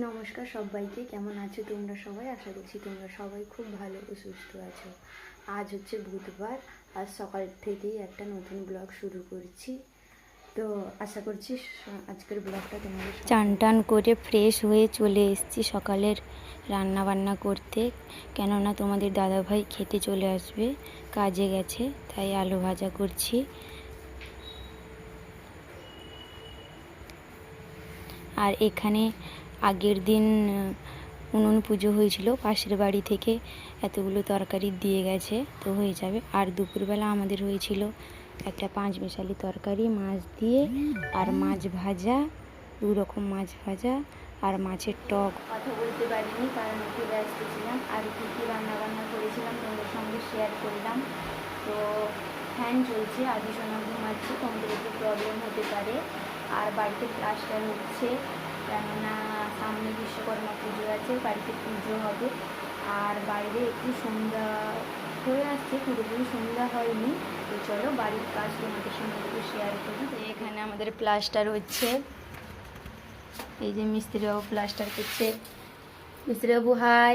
নমস্কার সবাইকে, কেমন আছো তোমরা সবাই? আশা করছি তোমরা সবাই খুব ভালো ও সুস্থ আছো। আজ হচ্ছে বুধবার, আজ সকাল থেকেই একটা নতুন ব্লগ শুরু করছি। তো আশা করছি আজকের ব্লগটা তোমাদের চান টান করে ফ্রেশ হয়ে চলে এসেছি সকালের রান্না বান্না করতে। কেননা তোমাদের দাদাভাই খেতে চলে আসবে, কাজে গেছে, তাই আলু ভাজা করছি। আর এখানে আগের দিন উনুন পুজো হয়েছিল, পাশের বাড়ি থেকে এতগুলো তরকারি দিয়ে গেছে, তো হয়ে যাবে। আর দুপুরবেলা আমাদের হয়েছিল একটা পাঁচ মেশালি তরকারি, মাছ দিয়ে, আর মাছ ভাজা, দু রকম মাছ ভাজা, আর মাছের টক। কথা বলতে পারিনি, কারণ একটু ব্যস্ত ছিলাম, আর কী কী রান্না বান্না করেছিলাম তোমাদের সঙ্গে শেয়ার করলাম। তো ফ্যান চলছে, আদি সোনা ঘুমাচ্ছে, তোমাদের একটু প্রবলেম হতে পারে। আর বাড়িতে প্লাস্টার হচ্ছে সামনে বিশ্বকর্মা পুজো আছে, বাড়িতে পুজো হবে। আর বাইরে একটু সন্ধ্যা হয়ে আসছে পুরোপুরি সন্ধ্যা হয়নি। তো চলো, বাড়ির কাজ তোমাদের সঙ্গে একটু শেয়ার করি। তো এখানে আমাদের প্লাস্টার হচ্ছে। এই যে মিস্ত্রিবাবু প্লাস্টার করছে। মিস্ত্রিবাবু হাই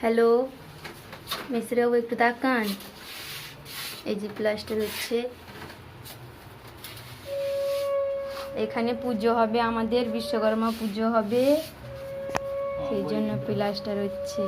হ্যালো মিস্ত্রিবাবু, একটু তাকান। এই যে প্লাস্টার হচ্ছে। এখানে পুজো হবে আমাদের বিশ্বকর্মা পুজো হবে। সেই জন্য প্লাস্টার হচ্ছে